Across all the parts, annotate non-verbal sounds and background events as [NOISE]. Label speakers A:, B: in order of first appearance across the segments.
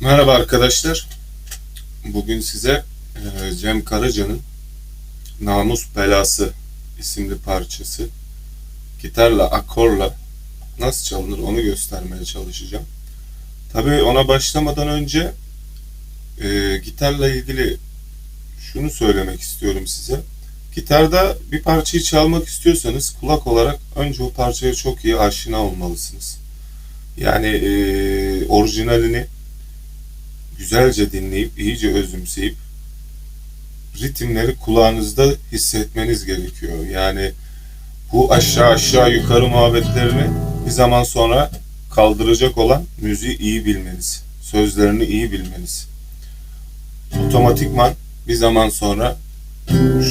A: Merhaba arkadaşlar. Bugün size e, Cem Karaca'nın Namus Belası isimli parçası gitarla, akorla nasıl çalınır onu göstermeye çalışacağım. Tabii ona başlamadan önce e, gitarla ilgili şunu söylemek istiyorum size. Gitarda bir parçayı çalmak istiyorsanız kulak olarak önce o parçaya çok iyi aşina olmalısınız. Yani e, orijinalini güzelce dinleyip, iyice özümseyip ritimleri kulağınızda hissetmeniz gerekiyor. Yani bu aşağı aşağı yukarı muhabbetlerini bir zaman sonra kaldıracak olan müziği iyi bilmeniz. Sözlerini iyi bilmeniz. Otomatikman bir zaman sonra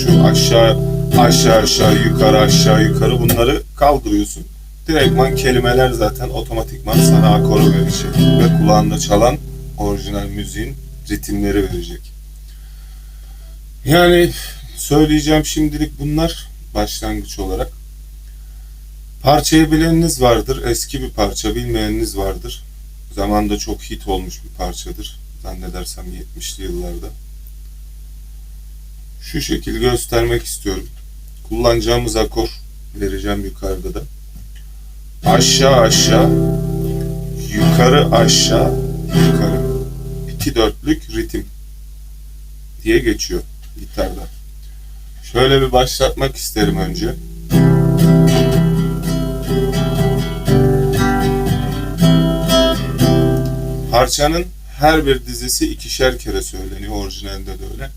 A: şu aşağı aşağı aşağı yukarı aşağı yukarı bunları kaldırıyorsun. Direktman kelimeler zaten otomatikman sana akoru verecek ve kulağında çalan orijinal müziğin ritimleri verecek. Yani söyleyeceğim şimdilik bunlar başlangıç olarak. Parçayı bileniniz vardır. Eski bir parça bilmeyeniniz vardır. Zamanda çok hit olmuş bir parçadır. Zannedersem 70'li yıllarda. Şu şekil göstermek istiyorum. Kullanacağımız akor vereceğim yukarıda da. Aşağı aşağı, yukarı aşağı, yukarı. İki dörtlük ritim diye geçiyor gitarda. Şöyle bir başlatmak isterim önce. Parçanın her bir dizesi ikişer kere söyleniyor. Orijinalinde de öyle.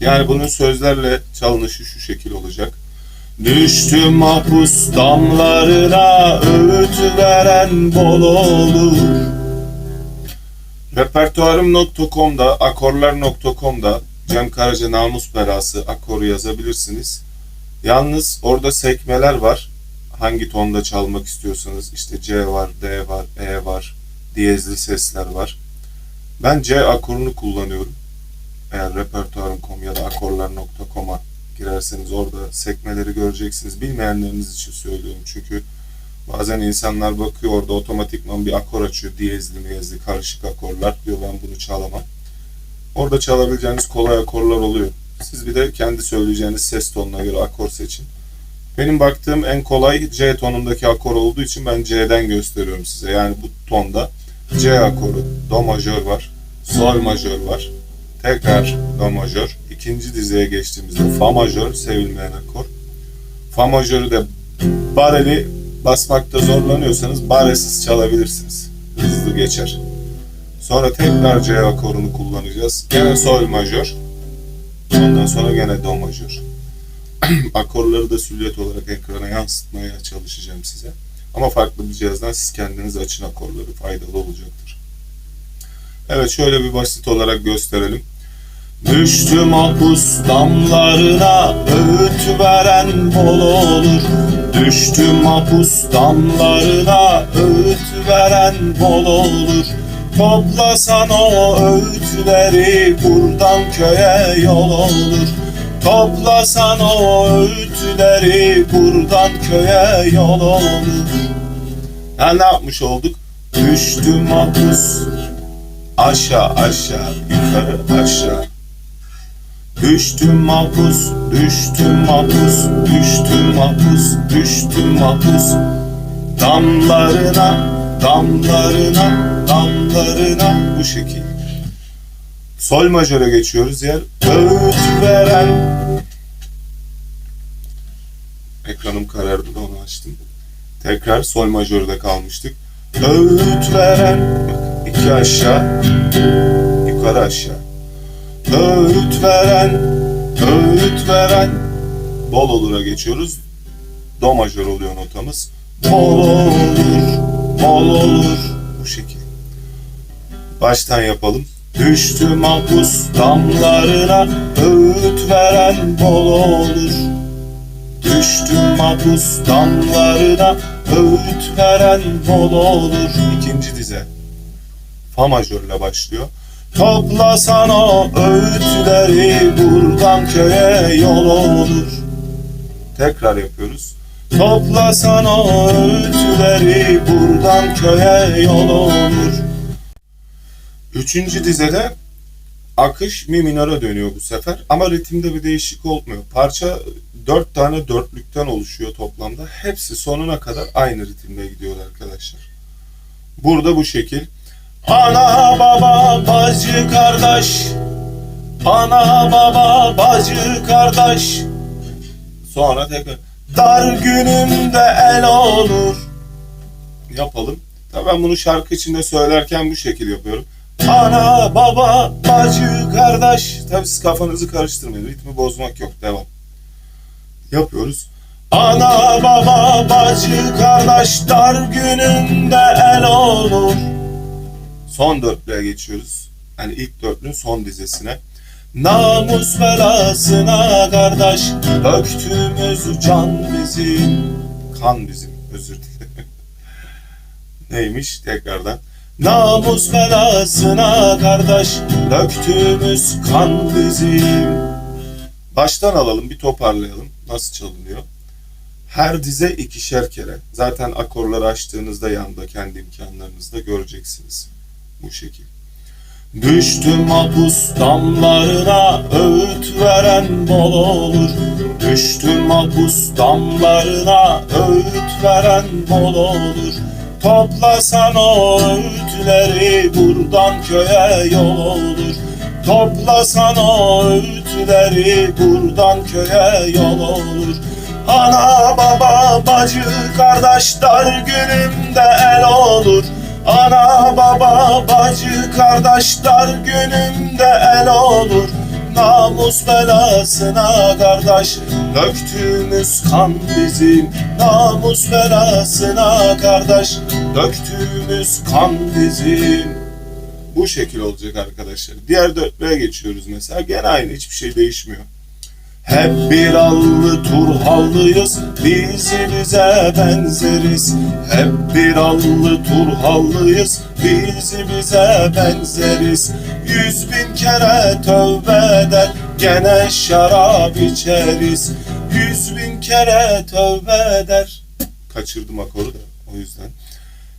A: Yani bunun sözlerle çalınışı şu şekil olacak. Düştüm mahpus damlarına öğüt veren bol olur. Repertuarım.com'da, akorlar.com'da Cem Karaca Namus Belası akoru yazabilirsiniz. Yalnız orada sekmeler var. Hangi tonda çalmak istiyorsanız işte C var, D var, E var, diyezli sesler var. Ben C akorunu kullanıyorum. Eğer repertuarım.com ya da akorlar.com'a girerseniz orada sekmeleri göreceksiniz. Bilmeyenleriniz için söylüyorum çünkü bazen insanlar bakıyor orada otomatikman bir akor açıyor. Diyezli miyezli karışık akorlar diyor ben bunu çalamam. Orada çalabileceğiniz kolay akorlar oluyor. Siz bir de kendi söyleyeceğiniz ses tonuna göre akor seçin. Benim baktığım en kolay C tonundaki akor olduğu için ben C'den gösteriyorum size. Yani bu tonda C akoru, Do majör var, Sol majör var, tekrar Do majör. İkinci dizeye geçtiğimizde Fa majör, sevilmeyen akor. Fa majörü de bareli basmakta zorlanıyorsanız baresiz çalabilirsiniz. Hızlı geçer. Sonra tekrar C akorunu kullanacağız. Gene Sol majör. Ondan sonra gene Do majör. [CLEARS THROAT] Akorları da süliyet olarak ekrana yansıtmaya çalışacağım size. Ama farklı bir cihazdan siz kendiniz açın akorları faydalı olacaktır. Evet şöyle bir basit olarak gösterelim. Düştüm mahpus damlarına öğüt veren bol olur. Düştüm mahpus damlarına öğüt veren bol olur. Toplasan o öğütleri buradan köye yol olur. Toplasan o öğütleri buradan köye yol olur. Ha ne yapmış olduk? Düştüm mahpus aşağı aşağı yukarı aşağı. Düştüm mahpus, düştüm mahpus, düştüm mahpus, düştüm mahpus. Damlarına, damlarına, damlarına bu şekil. Sol majöre geçiyoruz yer. Öğüt veren. Ekranım karardı da onu açtım. Tekrar sol majörde kalmıştık. Öğüt veren. Bak iki aşağı, yukarı aşağı. Öğüt veren, öğüt veren. Bol olur'a geçiyoruz. Do majör oluyor notamız. Bol olur, bol olur. Bu şekil. Baştan yapalım. Düştüm mahpus damlarına öğüt veren bol olur. Düştüm mahpus damlarına öğüt veren bol olur. İkinci dize. Fa majörle başlıyor. Toplasan o öğütleri buradan köye yol olur. Tekrar yapıyoruz. Toplasan o öğütleri buradan köye yol olur. Üçüncü dizede akış mi minöre dönüyor bu sefer ama ritimde bir değişik olmuyor. Parça dört tane dörtlükten oluşuyor toplamda. Hepsi sonuna kadar aynı ritimde gidiyor arkadaşlar. Burada bu şekil. Ana baba bacı kardeş Ana baba bacı kardeş Sonra tekrar Dar günümde el olur Yapalım. Tabii ben bunu şarkı içinde söylerken bu şekil yapıyorum. Ana, baba, bacı, kardeş. Tabii siz kafanızı karıştırmayın. Ritmi bozmak yok. Devam. Yapıyoruz. Ana, baba, bacı, kardeş. Dar gününde el olur. Son dörtlüğe geçiyoruz. Yani ilk dörtlüğün son dizesine. Namus belasına kardeş Döktüğümüz can bizim. Kan bizim özür dilerim. [LAUGHS] Neymiş tekrardan? Namus belasına kardeş Döktüğümüz kan bizim. Baştan alalım bir toparlayalım. Nasıl çalınıyor? Her dize ikişer kere. Zaten akorları açtığınızda yanda kendi imkanlarınızda göreceksiniz Bu şekil. Düştüm mahpus damlarına öğüt veren bol olur. Düştüm mahpus damlarına öğüt veren bol olur. Toplasan o öğütleri buradan köye yol olur. Toplasan o öğütleri buradan köye yol olur. Ana baba bacı kardeş dar günümde el olur Ana baba bacı kardeş dar günümde el olur Namus belasına kardeş Döktüğümüz kan bizim Namus belasına kardeş Döktüğümüz kan bizim Bu şekil olacak arkadaşlar. Diğer dörtlüğe geçiyoruz mesela. Gene aynı hiçbir şey değişmiyor. Hep bir allı turhallıyız, bize benzeriz. Hep bir allı turhallıyız, bize benzeriz. Yüz bin kere tövbe eder, gene şarap içeriz. Yüz bin kere tövbe eder. Kaçırdım akoru da o yüzden.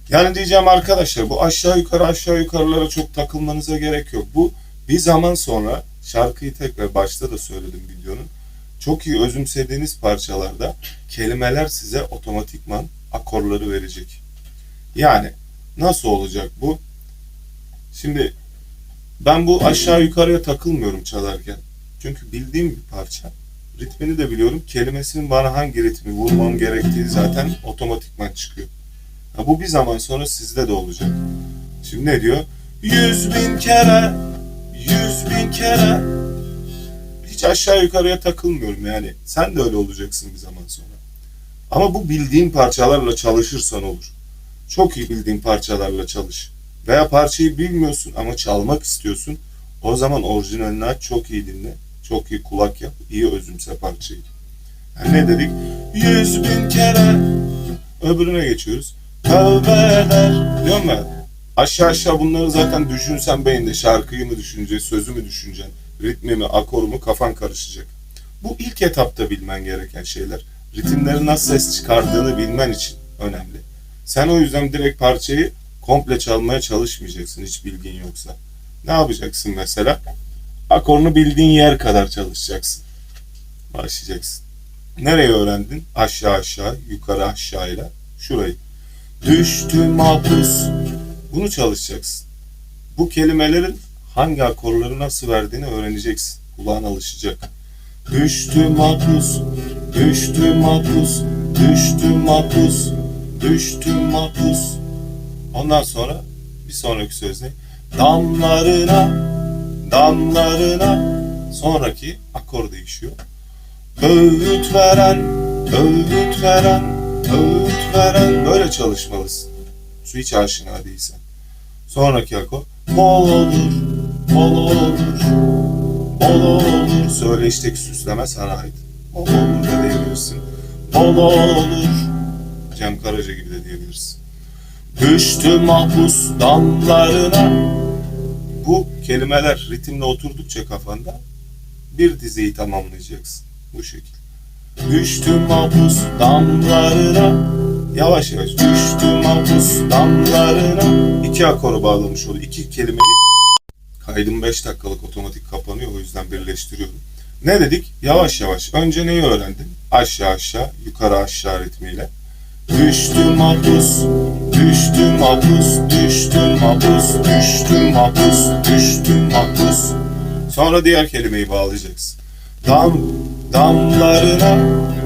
A: Yani diyeceğim arkadaşlar bu aşağı yukarı aşağı yukarılara çok takılmanıza gerek yok. Bu bir zaman sonra şarkıyı tekrar başta da söyledim videonun. Çok iyi özümsediğiniz parçalarda kelimeler size otomatikman akorları verecek. Yani nasıl olacak bu? Şimdi ben bu aşağı yukarıya takılmıyorum çalarken. Çünkü bildiğim bir parça. Ritmini de biliyorum. Kelimesinin bana hangi ritmi vurmam gerektiği zaten otomatikman çıkıyor. Ha, bu bir zaman sonra sizde de olacak. Şimdi ne diyor? Yüz bin kere, yüz bin kere. Hiç aşağı yukarıya takılmıyorum yani. Sen de öyle olacaksın bir zaman sonra. Ama bu bildiğin parçalarla çalışırsan olur. Çok iyi bildiğin parçalarla çalış. Veya parçayı bilmiyorsun ama çalmak istiyorsun. O zaman orijinalini aç, çok iyi dinle. Çok iyi kulak yap, iyi özümse parçayı. Yani ne dedik? Yüz bin kere. Öbürüne geçiyoruz. Tövbe eder. Diyorum ben. Aşağı aşağı bunları zaten düşünsen beyinde şarkıyı mı düşüneceksin, sözü mü düşüneceksin, ritmi mi, akoru mu kafan karışacak. Bu ilk etapta bilmen gereken şeyler. Ritimlerin nasıl ses çıkardığını bilmen için önemli. Sen o yüzden direkt parçayı komple çalmaya çalışmayacaksın hiç bilgin yoksa. Ne yapacaksın mesela? Akorunu bildiğin yer kadar çalışacaksın. Başlayacaksın. Nereye öğrendin? Aşağı aşağı, yukarı aşağıyla. Şurayı. Düştüm mahpus. Bunu çalışacaksın. Bu kelimelerin hangi akorları nasıl verdiğini öğreneceksin. Kulağın alışacak. Düştüm mahpus, düştüm mahpus, düştüm mahpus, düştüm mahpus. Ondan sonra bir sonraki söz ne? Damlarına, damlarına. Sonraki akor değişiyor. Öğüt veren, öğüt veren, öğüt veren. Böyle çalışmalısın. Su hiç aşina değilsen. Sonraki akor. Olur, olur, olur. Söyleşteki süsleme ait. Bol olur da diyebilirsin. Olur. Cem Karaca gibi de diyebilirsin. Düştü mahpus damlarına. Bu kelimeler ritimle oturdukça kafanda bir dizeyi tamamlayacaksın. Bu şekilde. Düştüm mahpus damlarına Yavaş yavaş düştüm mahpus damlarına İki akoru bağlamış oluyor. İki kelimeyi Kaydım 5 dakikalık otomatik kapanıyor o yüzden birleştiriyorum. Ne dedik? Yavaş yavaş. Önce neyi öğrendin? Aşağı aşağı, yukarı aşağı ritmiyle. Düştüm hapus, düştüm hapus, düştüm hapus, düştüm hapus, düştüm hapus. Sonra diğer kelimeyi bağlayacaksın. Dam, damlarına,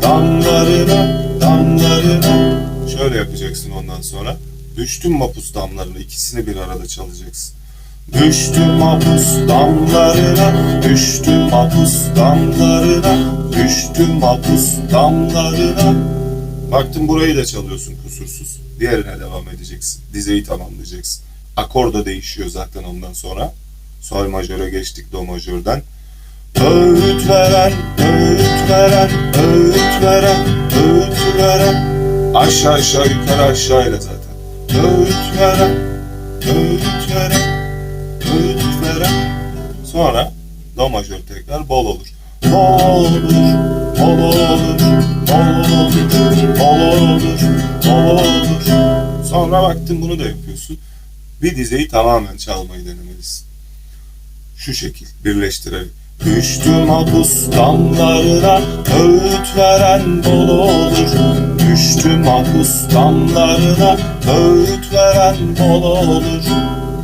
A: damlarına, damlarına. Şöyle yapacaksın ondan sonra. Düştüm mapus damlarına. ikisini bir arada çalacaksın. Düştüm mapus damlarına, düştüm mapus damlarına, düştüm mapus damlarına. Baktın burayı da çalıyorsun kusursuz. Diğerine devam edeceksin. Dizeyi tamamlayacaksın. Akor da değişiyor zaten ondan sonra. Sol majöre geçtik do majörden. Öğüt veren, öğüt veren, öğüt veren, öğüt veren. Aşağı aşağı yukarı aşağıyla zaten. Öğüt veren, öğüt veren. Sonra do majör tekrar bol olur. Bol olur, bol olur, bol olur, bol olur, bol olur. Sonra baktın bunu da yapıyorsun. Bir dizeyi tamamen çalmayı denemelisin. Şu şekil birleştirerek. Düştüm hapus damlarına öğüt veren bol olur. Düştüm hapus damlarına öğüt veren bol olur.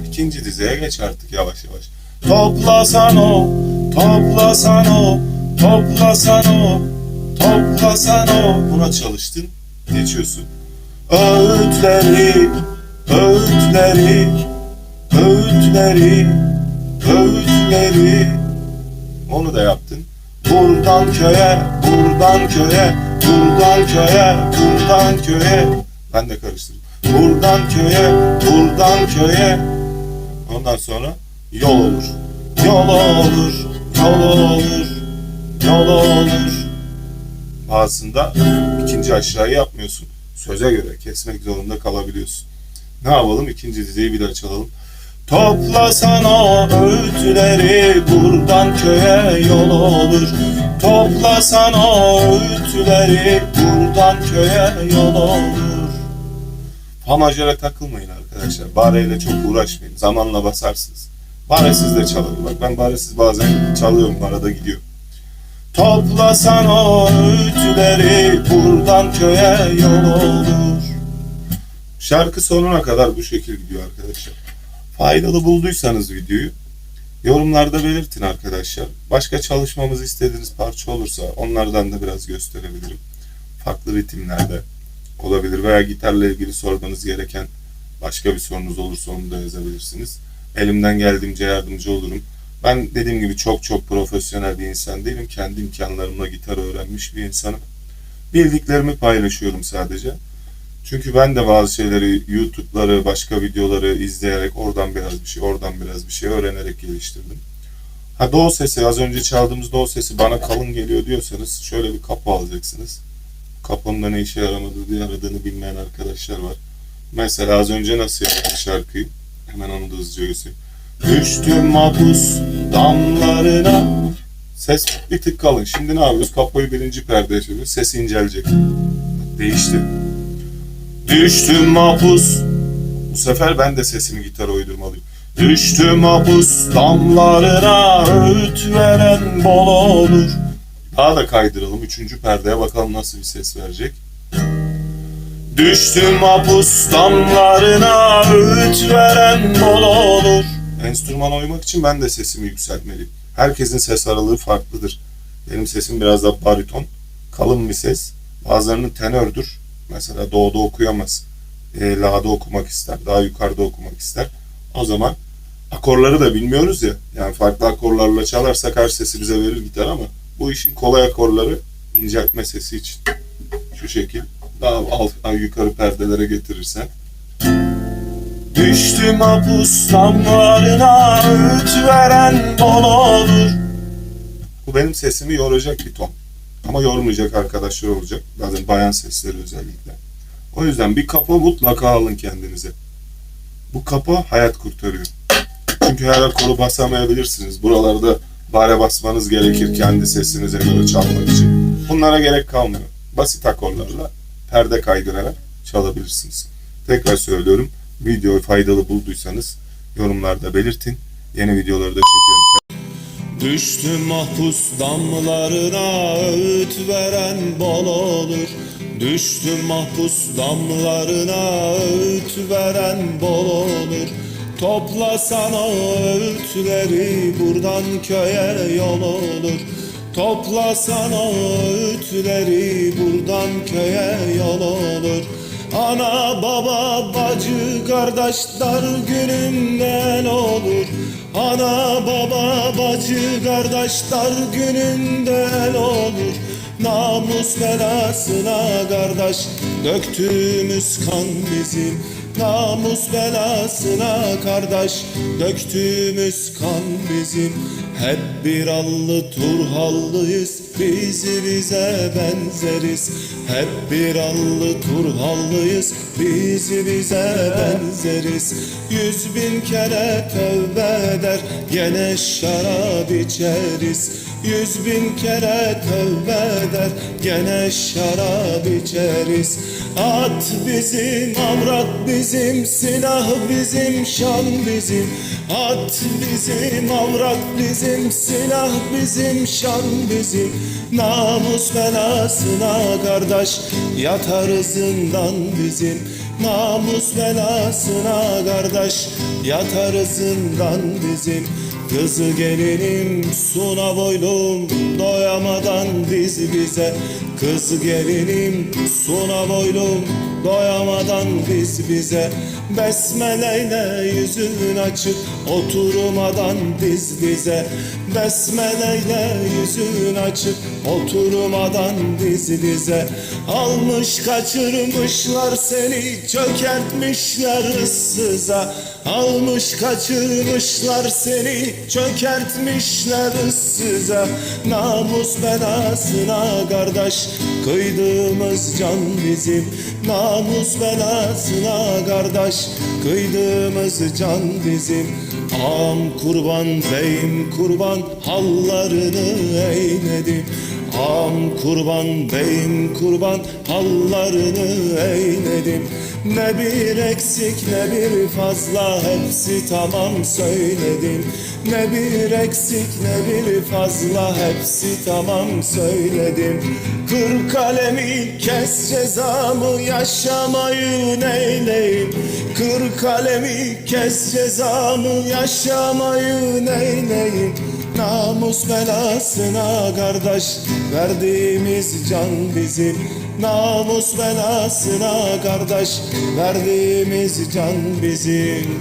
A: İkinci dizeye geç artık yavaş yavaş. Toplasan o, toplasan o, toplasan o, toplasan o. Buna çalıştın, geçiyorsun. Öğütleri, öğütleri, öğütleri, öğütleri. Onu da yaptın. Buradan köye, buradan köye, buradan köye, buradan köye. Ben de karıştırdım. Buradan köye, buradan köye. Ondan sonra yol olur. Yol olur, yol olur, yol olur. Bazısında ikinci aşağıyı yapmıyorsun. Söze göre kesmek zorunda kalabiliyorsun. Ne yapalım? İkinci dizeyi bir daha çalalım. Toplasana öğütleri buradan köye yol olur. Toplasana öğütleri buradan köye yol olur. Famajöre takılmayın arkadaşlar. Bareyle çok uğraşmayın. Zamanla basarsınız. Baresiz de çalın. Bak ben baresiz bazen çalıyorum arada gidiyor. Toplasana öğütleri buradan köye yol olur. Şarkı sonuna kadar bu şekil gidiyor arkadaşlar. Faydalı bulduysanız videoyu yorumlarda belirtin arkadaşlar. Başka çalışmamızı istediğiniz parça olursa onlardan da biraz gösterebilirim. Farklı ritimlerde olabilir veya gitarla ilgili sormanız gereken başka bir sorunuz olursa onu da yazabilirsiniz. Elimden geldiğince yardımcı olurum. Ben dediğim gibi çok çok profesyonel bir insan değilim. Kendi imkanlarımla gitar öğrenmiş bir insanım. Bildiklerimi paylaşıyorum sadece. Çünkü ben de bazı şeyleri YouTube'ları, başka videoları izleyerek oradan biraz bir şey, oradan biraz bir şey öğrenerek geliştirdim. Ha do sesi, az önce çaldığımız do sesi bana kalın geliyor diyorsanız şöyle bir kapı alacaksınız. Kapının ne işe yaramadığı diye aradığını bilmeyen arkadaşlar var. Mesela az önce nasıl yaptık şarkıyı? Hemen onu da hızlıca göstereyim. Düştüm mahpus damlarına Ses bir tık kalın. Şimdi ne yapıyoruz? Kapıyı birinci perdeye çeviriyoruz. Ses incelecek. Değişti. Düştüm mahpus. Bu sefer ben de sesimi gitara uydurmalıyım. Düştüm mahpus damlarına öğüt veren bol olur. Daha da kaydıralım. Üçüncü perdeye bakalım nasıl bir ses verecek. Düştüm mahpus damlarına öğüt veren bol olur. Enstrümana uymak için ben de sesimi yükseltmeliyim. Herkesin ses aralığı farklıdır. Benim sesim biraz da bariton, kalın bir ses. Bazılarının tenördür. Mesela doğuda okuyamaz. E, la'da okumak ister, daha yukarıda okumak ister. O zaman akorları da bilmiyoruz ya. Yani farklı akorlarla çalarsak her sesi bize verir gitar ama bu işin kolay akorları inceltme sesi için. Şu şekil daha alt yukarı perdelere getirirsen. Düştüm hapus damlarına öğüt veren bol olur. Bu benim sesimi yoracak bir ton. Ama yormayacak arkadaşlar olacak. Bazen bayan sesleri özellikle. O yüzden bir kapa mutlaka alın kendinize. Bu kapa hayat kurtarıyor. Çünkü her akoru basamayabilirsiniz. Buralarda bare basmanız gerekir kendi sesinize göre çalmak için. Bunlara gerek kalmıyor. Basit akorlarla perde kaydırarak çalabilirsiniz. Tekrar söylüyorum. Videoyu faydalı bulduysanız yorumlarda belirtin. yeni videoları da çekiyorum.
B: Düştüm mahpus damlarına öğüt veren bol olur Düştüm mahpus damlarına öğüt veren bol olur Toplasana öğütleri buradan köye yol olur Toplasana öğütleri buradan köye yol olur. Ana baba bacı kardeşler gününden olur. Ana baba bacı kardeşler gününden olur. Namus belasına kardeş döktüğümüz kan bizim Namus belasına kardeş döktüğümüz kan bizim. Hep bir allı turhallıyız bizi bize benzeriz. Hep bir allı turhallıyız bizi bize benzeriz. Yüz bin kere tövbe eder gene şarap içeriz Yüz bin kere tövbe eder gene şarap içeriz. At bizim, avrat bizim, silah bizim, şan bizim. At bizim, avrat bizim, silah bizim, şan bizim. Namus belasına kardeş yatar zindan bizim. Namus belasına kardeş yatar zindan bizim Kızı gelinim suna boylum doyamadan diz bize. Kız gelinim suna boylum doyamadan diz bize. Besmeleyle yüzün açık oturmadan diz bize Besmeleyle yüzün açık oturmadan diz bize Almış kaçırmışlar seni çökertmişler ıssıza. Almış kaçırmışlar seni çökertmişler ıssıza. Namus belasına kardeş kıydığımız can bizim. Namus belasına kardeş kıydığımız can bizim Am kurban beyim kurban hallarını eyledim Am kurban beyim kurban hallarını eyledim. Ne bir eksik ne bir fazla hepsi tamam söyledim. Ne bir eksik ne bir fazla hepsi tamam söyledim. Kır kalemi kes cezamı yaşamayı neyleyim Kır kalemi kes cezamı yaşamayı neyleyim Namus belasına kardeş verdiğimiz can bizim Namus belasına kardeş verdiğimiz can bizim